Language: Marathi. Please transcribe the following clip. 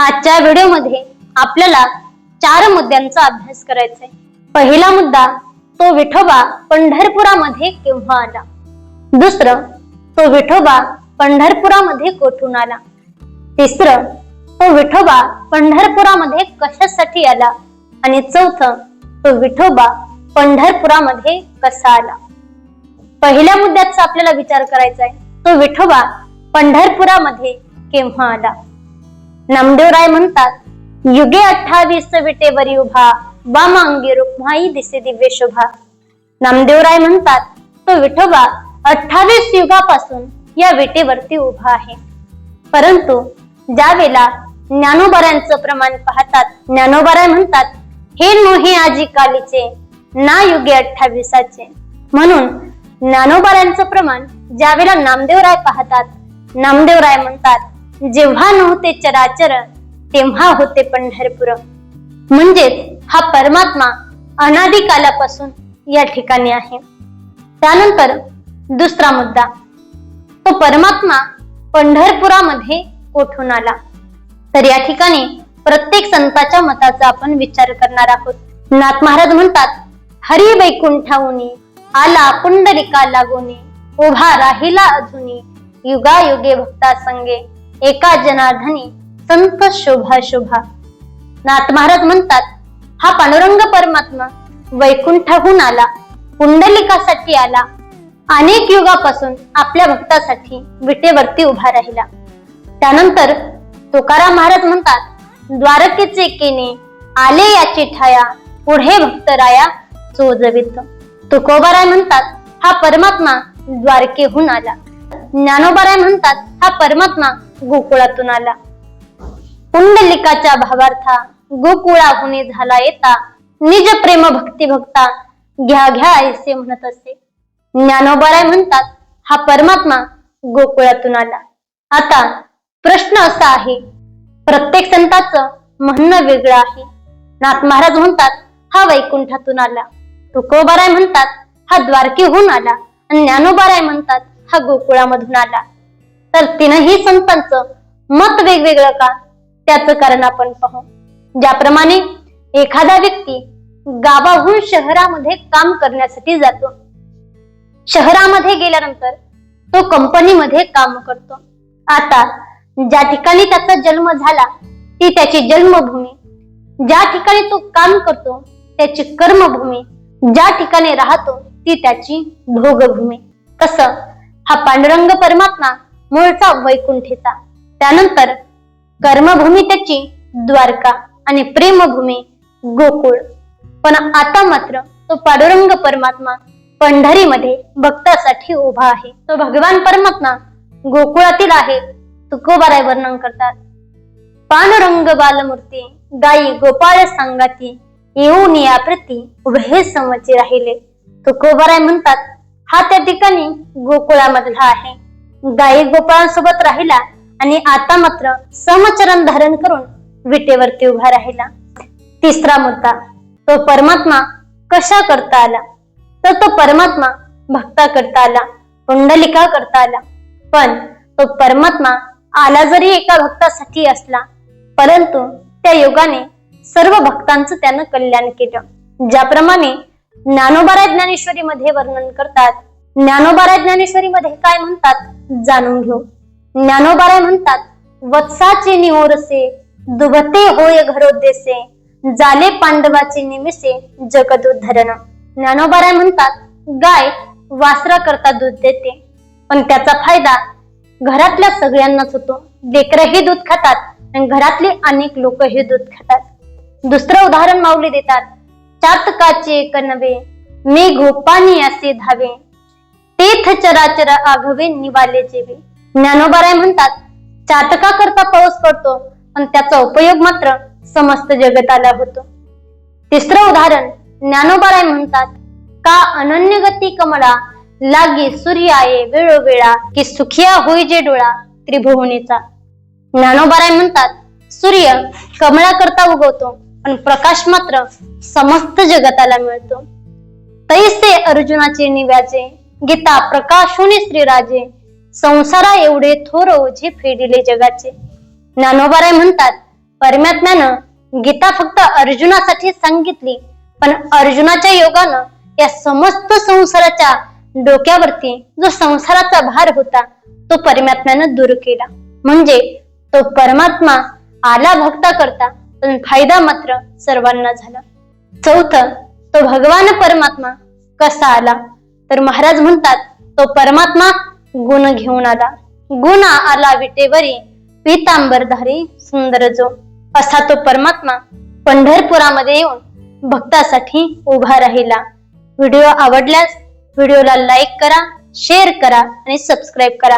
आजच्या व्हिडिओमध्ये आपल्याला चार मुद्द्यांचा अभ्यास करायचा आहे पहिला मुद्दा तो विठोबा पंढरपुरामध्ये केव्हा आला? दुसरं तो विठोबा पंढरपुरामध्ये कोठून आला? तिसरं तो विठोबा पंढरपुरामध्ये कशासाठी आला? आणि चौथं तो विठोबा पंढरपुरामध्ये कसा आला? पहिल्या मुद्द्याचा आपल्याला विचार करायचा आहे तो विठोबा पंढरपुरामध्ये केव्हा आला? नामदेवराय म्हणतात युगे अठ्ठावीस विटेवरी उभा वामांगी रुक्माई दिसे दिव्य शोभा. नामदेवराय म्हणतात तो विठोबा अठ्ठावीस युगापासून या विटेवरती उभा आहे. परंतु ज्यावेळेला ज्ञानोबऱ्यांचं प्रमाण पाहतात ज्ञानोबराय म्हणतात हे नोहे आजी कालीचे ना युगे अठ्ठावीसाचे. म्हणून ज्ञानोबऱ्यांचं प्रमाण ज्यावेळेला नामदेवराय पाहतात नामदेवराय म्हणतात जेव्हा नव्हते चराचर तेव्हा होते पंढरपूर. म्हणजेच हा परमात्मा अनादी कालापासून या ठिकाणी आहे. त्यानंतर दुसरा मुद्दा. तो परमात्मा पंढरपुरामध्ये कोठून आला? तर या ठिकाणी प्रत्येक संताच्या मताचा आपण विचार करणार आहोत. नाथ महाराज म्हणतात हरी वैकुंठाऊनी आला पुंडलिका लागोनी उभा राहिला अधुनी युगायुगे भक्ता संगे एका जनार्दनी संत शोभा शोभा. नाथ महाराज म्हणतात हा पांडुरंग परमात्मा वैकुंठाहून आला पुंडलिकासाठी आला. अनेक युगापासून आपल्या भक्तासाठी विटेवरती उभा राहिला. त्यानंतर तुकाराम महाराज म्हणतात द्वारकेचे केने आले याची ठाया पुढे भक्तराया चोजवित. तुकोबाराय म्हणतात हा परमात्मा द्वारकेहून आला. ज्ञानोबाराय म्हणतात हा परमात्मा गोकुळातून आला. पुंडलिकाच्या भावार्था गोकुळाहुनी झाला येता. निज प्रेम भक्ती भक्ता घ्या घ्या ऐसे म्हणत असे. ज्ञानोबाराय म्हणतात हा परमात्मा गोकुळातून आला. आता प्रश्न असा आहे प्रत्येक संताचं म्हणणं वेगळं आहे. नाथ महाराज म्हणतात हा वैकुंठातून आला. तुकोबाराय म्हणतात हा द्वारकेहून आला. आणि ज्ञानोबाराय म्हणतात हा गोकुळामधून आला. तर तीनही संतांचं मत वेगवेगळं का? त्याचं कारण आपण पाहू. ज्याप्रमाणे एखादा व्यक्ती गावाहून शहरामध्ये काम करण्यासाठी जातो. शहरामध्ये गेल्यानंतर तो कंपनीमध्ये काम करतो. आता ज्या ठिकाणी त्याचा जन्म झाला ती त्याची जन्मभूमी. ज्या ठिकाणी तो काम करतो त्याची कर्मभूमी. ज्या ठिकाणी राहतो ती त्याची भोगभूमी. कसं? हा पांडुरंग परमात्मा मूळचा वैकुंठेचा. त्यानंतर कर्मभूमी त्याची द्वारका आणि प्रेमभूमी गोकुळ. पण आता मात्र तो पाडुरंग परमात्मा पंढरीमध्ये भक्तासाठी उभा आहे. तो भगवान परमात्मा गोकुळातील आहे तुकोबाराय वर्णन करतात. पानुरंग बालमूर्ती गायी गोपाळ सांगाती येऊन या प्रती उभे समचे राहिले. तुकोबाराय म्हणतात हा त्या ठिकाणी गोकुळामधला आहे. गायी गोपाळांसोबत राहिला आणि आता मात्र समचरण धारण करून विटेवरती उभा राहिला. तिसरा मुद्दा तो परमात्मा कशा करता आला? तर तो परमात्मा भक्ता करता आला पुंडलिका करता आला. पण तो परमात्मा आला जरी एका भक्तासाठी असला परंतु त्या योगाने सर्व भक्तांचं त्यानं कल्याण केलं. ज्याप्रमाणे ज्ञानोबाराय ज्ञानेश्वरी मध्ये वर्णन करतात ज्ञानोबाराय ज्ञानेश्वरी मध्ये काय म्हणतात जाणून घेऊ. ज्ञानोबाराय म्हणतात वत्साचे निओरसे दुभते होय घरोदेसे जाले पांडवाचे निमिसे जगदूध उद्धरण ज्ञानोबाराय म्हणतात गाय वासरा करता दूध देते पण त्याचा फायदा घरातल्या सगळ्यांनाच होतो. लेकरही दूध खातात आणि घरातले अनेक लोकही दूध खातात. दुसरं उदाहरण माऊली देतात चातकाचे कनवे मी गोपानी असे धावे तेथ चराचर आघवे निवाले जेवे. ज्ञानोबाराय म्हणतात चातका करता पाऊस पडतो पण त्याचा उपयोग मात्र समस्त जगताला होतो. तिसरं उदाहरण ज्ञानोबाराय म्हणतात का अनन्य गती कमळा लागी सूर्य आहे वेळोवेळा की सुखिया होई जे डोळा त्रिभुवनीचा. ज्ञानोबाराय म्हणतात सूर्य कमळा करता उगवतो पण प्रकाश मात्र समस्त जगताला मिळतो. तैसे अर्जुनाचे निव्याचे गीता प्रकाशोनी श्रीराजे. संसारा एवढे थोर ओझे फेडिले जगाचे. ज्ञानोबाराय म्हणतात परमात्म्यानं गीता फक्त अर्जुनासाठी सांगितली पण अर्जुनाच्या योगानं या समस्त संसाराच्या डोक्यावरती जो संसाराचा भार होता तो परमात्म्यानं दूर केला. म्हणजे तो परमात्मा आला भक्ता करता पण फायदा मात्र सर्वांना झाला. चौथं तो भगवान परमात्मा कसा आला? तर महाराज म्हणतात तो परमात्मा गुण घेऊन आला. गुण आला विटेवरी पितांबरधारी सुंदर जो. असा तो परमात्मा पंढरपुरामध्ये येऊन भक्तासाठी उभा राहिला. व्हिडिओ आवडल्यास व्हिडिओला लाईक करा शेअर करा आणि सबस्क्राईब करा.